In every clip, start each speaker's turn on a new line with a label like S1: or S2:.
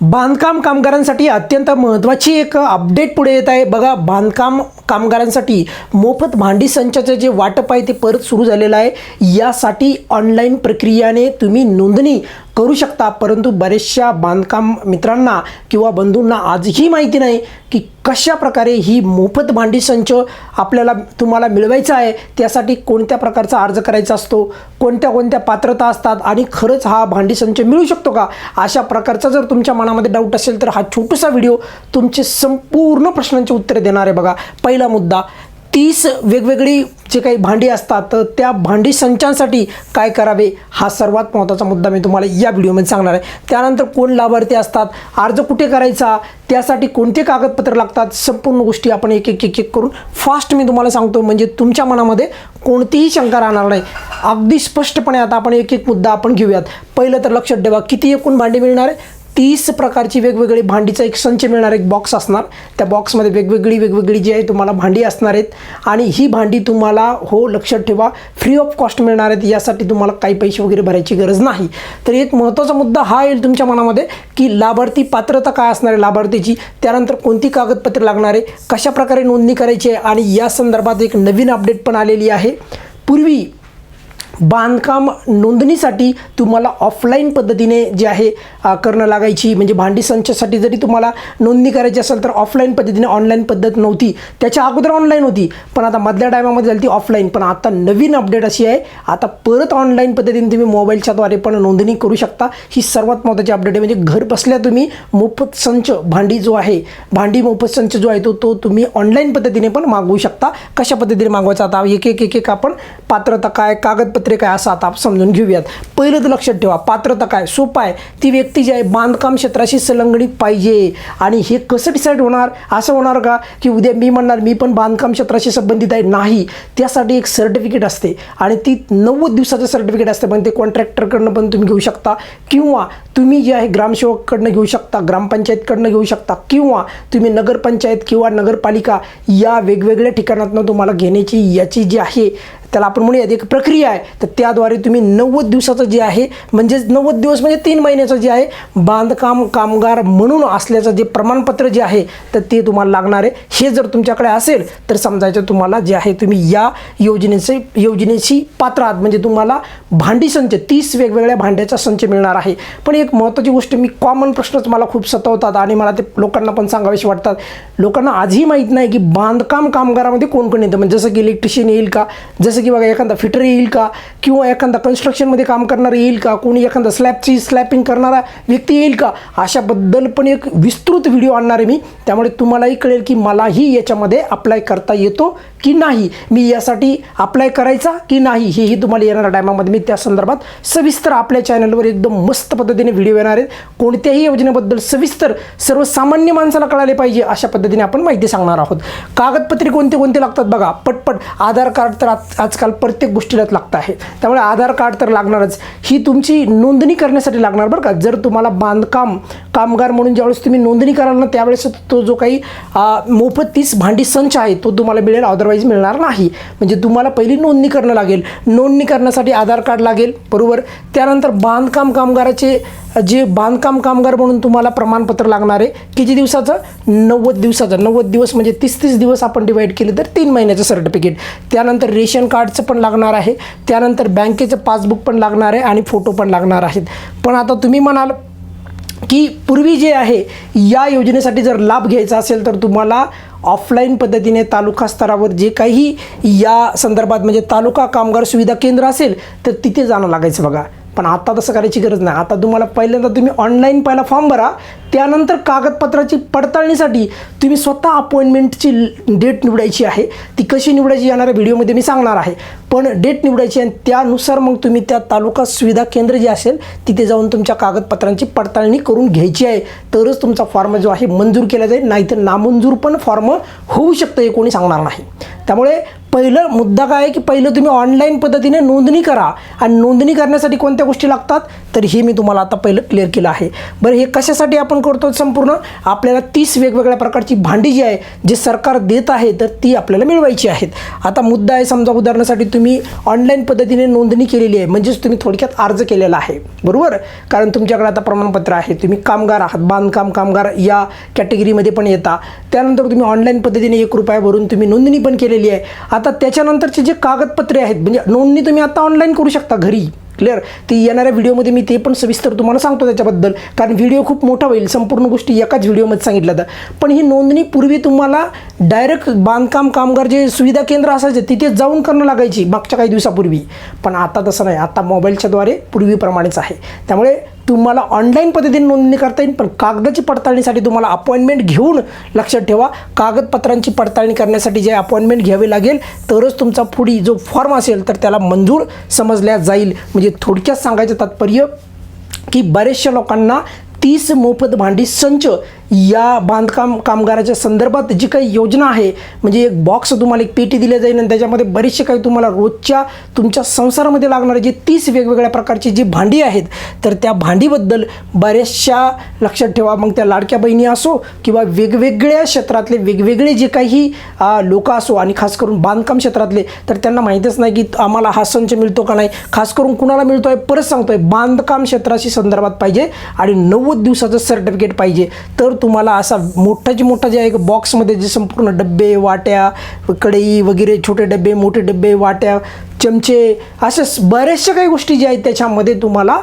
S1: बांधकाम कामगारांसाठी अत्यंत महत्त्वाची एक अपडेट पुढे येत आहे. बघा बांधकाम कामगारांसाठी मोफत भांडी संचाचं जे वाटप आहे ते परत सुरू झालेलं आहे. यासाठी ऑनलाईन प्रक्रियाने तुम्ही नोंदणी करू शकता. परंतु बरेचशा बांधकाम मित्रांना किंवा बंधूंना आजही माहिती नाही की कशा प्रकारे ही मोफत भांडी संच आपल्याला तुम्हाला मिळवायचा आहे. त्यासाठी कोणत्या प्रकारचा अर्ज करायचा असतो? कोणत्या कोणत्या पात्रता असतात? आणि खरंच हा भांडी संच मिळू शकतो का? अशा प्रकारचा जर तुमच्या मनामध्ये डाऊट असेल तर हा छोटासा व्हिडिओ तुमचे संपूर्ण प्रश्नांची उत्तरे देणार आहे बघा. पहिला मुद्दा तीस वेगवेगळी जे काही भांडी असतात तर त्या भांडी संचांसाठी काय करावे? हा सर्वात महत्त्वाचा मुद्दा मी तुम्हाला या व्हिडिओमध्ये सांगणार आहे. त्यानंतर कोण लाभार्थी असतात अर्ज कुठे करायचा त्यासाठी कोणते कागदपत्र लागतात संपूर्ण गोष्टी आपण एक एक एक एक करून फास्ट मी तुम्हाला सांगतो. म्हणजे तुमच्या मनामध्ये कोणतीही शंका राहणार नाही. अगदी स्पष्टपणे आता आपण एक एक मुद्दा आपण घेऊयात. पहिलं तर लक्षात ठेवा किती एकूण भांडी मिळणार आहे? तीस प्रकारची वेगवेगळी भांडीचा एक संच मिळणार एक बॉक्स असणार. त्या बॉक्समध्ये वेगवेगळी वेगवेगळी जी आहे तुम्हाला भांडी असणार आहेत. आणि ही भांडी तुम्हाला हो लक्षात ठेवा फ्री ऑफ कॉस्ट मिळणार आहेत. यासाठी तुम्हाला काही पैसे वगैरे भरायची गरज नाही. तर एक महत्त्वाचा मुद्दा हा येईल तुमच्या मनामध्ये की लाभार्थी पात्रता काय असणार आहे लाभार्थीची? त्यानंतर कोणती कागदपत्रे लागणार आहे? कशाप्रकारे नोंदणी करायची आहे? आणि या संदर्भात एक नवीन अपडेट पण आलेली आहे. पूर्वी बांधकाम नोंदणीसाठी तुम्हाला ऑफलाईन पद्धतीने जे आहे करणं लागायची. म्हणजे भांडी संचासाठी जरी तुम्हाला नोंदणी करायची असेल तर ऑफलाईन पद्धतीने ऑनलाईन पद्धत नव्हती. त्याच्या अगोदर ऑनलाईन होती. पण आता मधल्या टायमामध्ये झाली ती ऑफलाईन पण आता नवीन अपडेट अशी आहे. आता परत ऑनलाईन पद्धतीने तुम्ही मोबाईलच्याद्वारे पण नोंदणी करू शकता. ही सर्वात महत्त्वाची अपडेट आहे. म्हणजे घर बसल्या तुम्ही मोफत संच भांडी जो आहे भांडी मोफत संच जो आहे तो तो तुम्ही ऑनलाईन पद्धतीने पण मागवू शकता. कशा पद्धतीने मागवायचा? आता एक एक एक एक आपण पात्रता काय कागदपत्र काय असं आता समजून घेऊयात. पहिलं तर लक्षात ठेवा पात्रता काय? सोपं आहे. ती व्यक्ती जी आहे बांधकाम क्षेत्राशी संलग्नित पाहिजे. आणि हे कसं डिसाईड होणार? असं होणार का? की उद्या मी म्हणणार मी पण बांधकाम क्षेत्राशी संबंधित आहे नाही. त्यासाठी एक सर्टिफिकेट असते. आणि ती नव्वद दिवसाचं सर्टिफिकेट असते. पण ते कॉन्ट्रॅक्टरकडनं पण तुम्ही घेऊ शकता. किंवा तुम्ही जे आहे ग्रामसेवककडनं घेऊ शकता ग्रामपंचायतकडनं घेऊ शकता. किंवा तुम्ही नगरपंचायत किंवा नगरपालिका या वेगवेगळ्या ठिकाणातनं तुम्हाला घेण्याची याची जी आहे त्याला आपण म्हणूया एक प्रक्रिया आहे. तर त्याद्वारे तुम्ही नव्वद दिवसाचं जे आहे म्हणजेच नव्वद दिवस म्हणजे तीन महिन्याचं जे आहे बांधकाम कामगार म्हणून असल्याचं जे प्रमाणपत्र जे आहे तर ते तुम्हाला लागणार आहे. हे जर तुमच्याकडे असेल तर समजायचं तुम्हाला जे आहे तुम्ही या योजनेचे योजनेची पात्र आहात. म्हणजे तुम्हाला भांडी संच तीस वेगवेगळ्या भांड्याचा संच मिळणार आहे. पण एक महत्त्वाची गोष्ट मी कॉमन प्रश्नच मला खूप सतवतात आणि मला ते लोकांना पण सांगावेसे वाटतात. लोकांना आजही माहीत नाही की बांधकाम कामगारामध्ये कोण कोण येतं. म्हणजे जसं की इलेक्ट्रिशियन येईल का? जसं की बघा एखादा फिटर येईल का? किंवा एखादा कन्स्ट्रक्शनमध्ये काम करणारा येईल का? कोणी एखादा स्लॅबची स्लॅपिंग करणारा व्यक्ती येईल का? अशाबद्दल पण एक विस्तृत व्हिडिओ आणणार आहे मी. त्यामुळे तुम्हालाही कळेल की मलाही याच्यामध्ये अप्लाय करता येतो की नाही. मी यासाठी अप्लाय करायचा की नाही हेही तुम्हाला येणाऱ्या टायमामध्ये मी त्या संदर्भात सविस्तर आपल्या चॅनलवर एकदम मस्त पद्धतीने व्हिडिओ येणार आहेत. कोणत्याही योजनेबद्दल सविस्तर सर्वसामान्य माणसाला कळाले पाहिजे अशा पद्धतीने आपण माहिती सांगणार आहोत. कागदपत्रे कोणते कोणते लागतात बघा. पटपट. आधार कार्ड तर आज आजकाल प्रत्येक गोष्टीलाच लागतं आहे. त्यामुळे आधार कार्ड तर लागणारच. ही तुमची नोंदणी करण्यासाठी लागणार बरं का? जर तुम्हाला बांधकाम कामगार म्हणून ज्यावेळेस तुम्ही नोंदणी कराल ना त्यावेळेस तो जो काही मोफत तीस भांडी संच आहे तो तुम्हाला मिळेल. अदरवाईज मिळणार नाही. म्हणजे तुम्हाला पहिली नोंदणी करणं लागेल. नोंदणी करण्यासाठी आधार कार्ड लागेल. बरोबर? त्यानंतर बांधकाम कामगाराचे जे बांधकाम कामगार म्हणून तुम्हाला प्रमाणपत्र लागणार आहे. किती दिवसाचं? नव्वद दिवसाचं. नव्वद दिवस म्हणजे तीस तीस दिवस आपण डिवाईड केले तर तीन महिन्याचं सर्टिफिकेट त्यानंतर रेशन कार्ड कार्डचं पण लागणार आहे. त्यानंतर बँकेचं पासबुक पण लागणार आहे आणि फोटो पण लागणार आहेत. पण आता तुम्ही म्हणाल की पूर्वी जे आहे या योजनेसाठी जर लाभ घ्यायचा असेल तर तुम्हाला ऑफलाईन पद्धतीने तालुका स्तरावर जे काही या संदर्भात म्हणजे तालुका कामगार सुविधा केंद्र असेल तर तिथे जाणं लागायचं बघा. पण आता तसं करायची गरज नाही. आता तुम्हाला पहिल्यांदा तुम्ही ऑनलाईन पहिला फॉर्म भरा त्यानंतर कागदपत्राची पडताळणीसाठी तुम्ही स्वतः अपॉइंटमेंटची डेट निवडायची आहे. ती कशी निवडायची येणाऱ्या व्हिडिओमध्ये मी सांगणार आहे. पण डेट निवडायची आणि त्यानुसार मग तुम्ही त्या तालुका सुविधा केंद्र जे असेल तिथे जाऊन तुमच्या कागदपत्रांची पडताळणी करून घ्यायची आहे. तरच तुमचा फॉर्म जो आहे मंजूर केला जाईल. नाहीतर नामंजूर पण फॉर्म होऊ शकतं हे कोणी सांगणार नाही. त्यामुळे पहिलं मुद्दा काय आहे की पहिलं तुम्ही ऑनलाईन पद्धतीने नोंदणी करा आणि नोंदणी करण्यासाठी कोणत्या गोष्टी लागतात? तर हे मी तुम्हाला आता पहिलं क्लिअर केलं आहे. बरं हे कशासाठी आपण करतो संपूर्ण? आपल्याला तीस वेगवेगळ्या प्रकारची भांडी जी आहे जे सरकार देत आहे तर ती आपल्याला मिळवायची आहेत. आता मुद्दा आहे समजा उदाहरणासाठी तुम्ही ऑनलाईन पद्धतीने नोंदणी केलेली आहे म्हणजेच तुम्ही थोडक्यात अर्ज केलेला आहे. बरोबर? कारण तुमच्याकडे आता प्रमाणपत्र आहे तुम्ही कामगार आहात बांधकाम कामगार या कॅटेगरीमध्ये पण येता. त्यानंतर तुम्ही ऑनलाईन पद्धतीने एक रुपया भरून तुम्ही नोंदणी पण केलेली आहे. आता त्याच्यानंतरचे जे कागदपत्रे आहेत म्हणजे नोंदणी तुम्ही आता ऑनलाईन करू शकता घरी. क्लिअर ती येणाऱ्या व्हिडिओमध्ये मी ते पण सविस्तर तुम्हाला सांगतो त्याच्याबद्दल. कारण व्हिडिओ खूप मोठा होईल संपूर्ण गोष्टी एकाच व्हिडिओमध्ये सांगितलं तर पण ही नोंदणी पूर्वी तुम्हाला डायरेक्ट बांधकाम कामगार जे सुविधा केंद्र असायचे तिथे जाऊन करणं लागायची मागच्या काही दिवसापूर्वी. पण आता तसं नाही. आता मोबाईलच्याद्वारे पूर्वीप्रमाणेच आहे. त्यामुळे तुम्हाला ऑनलाईन पद्धतीने नोंदणी करता येईल पण कागदाची पडताळणीसाठी तुम्हाला अपॉइंटमेंट घेऊन लक्षात ठेवा. कागदपत्रांची पडताळणी करण्यासाठी जे अपॉइंटमेंट घ्यावे लागेल तरच तुमचा पुढी जो फॉर्म असेल तर त्याला मंजूर समजल्या जाईल. म्हणजे थोडक्यात सांगायचं तात्पर्य की बऱ्याचशा लोकांना तीस मोफत भांडी संच या बांधकाम कामगाराच्या संदर्भात जी काही योजना आहे म्हणजे एक बॉक्स तुम्हाला एक पेटी दिल्या जाईल आणि त्याच्यामध्ये बरेचसे काही तुम्हाला रोजच्या तुमच्या संसारामध्ये लागणारे जे तीस वेगवेगळ्या प्रकारची जी भांडी आहेत तर त्या भांडीबद्दल बऱ्याचशा लक्षात ठेवा. मग त्या लाडक्या बहिणी असो किंवा वेगवेगळ्या क्षेत्रातले वेगवेगळे जे काही लोक असो आणि खास करून बांधकाम क्षेत्रातले तर त्यांना माहीतच नाही की आम्हाला हा संच मिळतो का नाही. खास करून कुणाला मिळतो आहे परत सांगतो आहे बांधकाम क्षेत्राशी संदर्भात पाहिजे आणि नव्वद दिवसाचं सर्टिफिकेट पाहिजे. तर तुम्हाला असा मोठाची मोठा जे आहे बॉक्समध्ये जे संपूर्ण डब्बे वाट्या कढई वगैरे छोटे डब्बे मोठे डब्बे वाट्या चमचे अशा बऱ्याचशा काही गोष्टी ज्या आहेत त्याच्यामध्ये तुम्हाला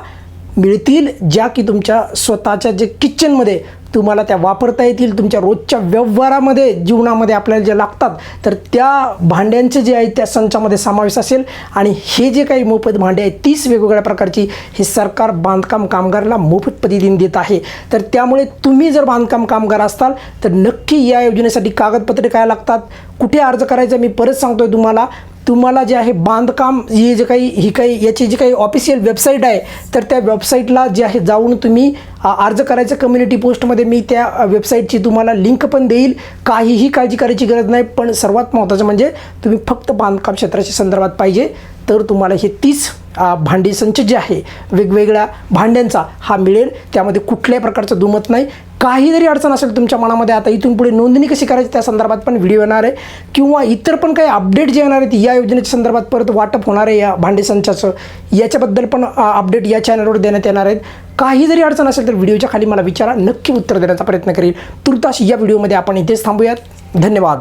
S1: मिळतील ज्या की तुमच्या स्वतःच्या जे किचनमध्ये तुम्हाला त्या वापरता येतील तुमच्या रोजच्या व्यवहारामध्ये जीवनामध्ये आपल्याला जे लागतात तर त्या भांड्यांचे जे आहे त्या संचामध्ये समावेश असेल. आणि हे जे काही मोफत भांडे आहेत तीस वेगवेगळ्या प्रकारची हे सरकार बांधकाम कामगाराला मोफत पद्धतीने देत आहे. तर त्यामुळे तुम्ही जर बांधकाम कामगार असताल तर नक्की या योजनेसाठी कागदपत्रे काय लागतात कुठे अर्ज करायचा मी परत सांगतोय तुम्हाला. तुम्हाला जे आहे बांधकाम हे जे काही ही काही याची जी काही ऑफिशियल वेबसाईट आहे तर त्या वेबसाईटला जे आहे जाऊन तुम्ही अर्ज करायचं कम्युनिटी पोस्टमध्ये मी त्या वेबसाईटची तुम्हाला लिंक पण देईल. काहीही काळजी करायची गरज नाही पण सर्वात महत्त्वाचं म्हणजे तुम्ही फक्त बांधकाम क्षेत्राच्या संदर्भात पाहिजे तर तुम्हाला हे तीस भांडी संच जे आहे वेगवेगळ्या भांड्यांचा हा मिळेल. त्यामध्ये कुठल्याही प्रकारचं दुमत नाही. काही जरी अडचण असेल तुमच्या मनामध्ये आता इथून पुढे नोंदणी कशी करायची त्या संदर्भात पण व्हिडिओ येणार आहे. किंवा इतर पण काही अपडेट जे येणार आहेत या योजनेच्या संदर्भात परत वाटप होणार आहे या भांडे संचाचं. याच्याबद्दल पण अपडेट या चॅनलवर देण्यात येणार आहेत. काही जरी अडचण असेल तर व्हिडिओच्या खाली मला विचारा. नक्की उत्तर देण्याचा प्रयत्न करेल तुर्तास या व्हिडिओमध्ये आपण इथेच थांबूयात. धन्यवाद.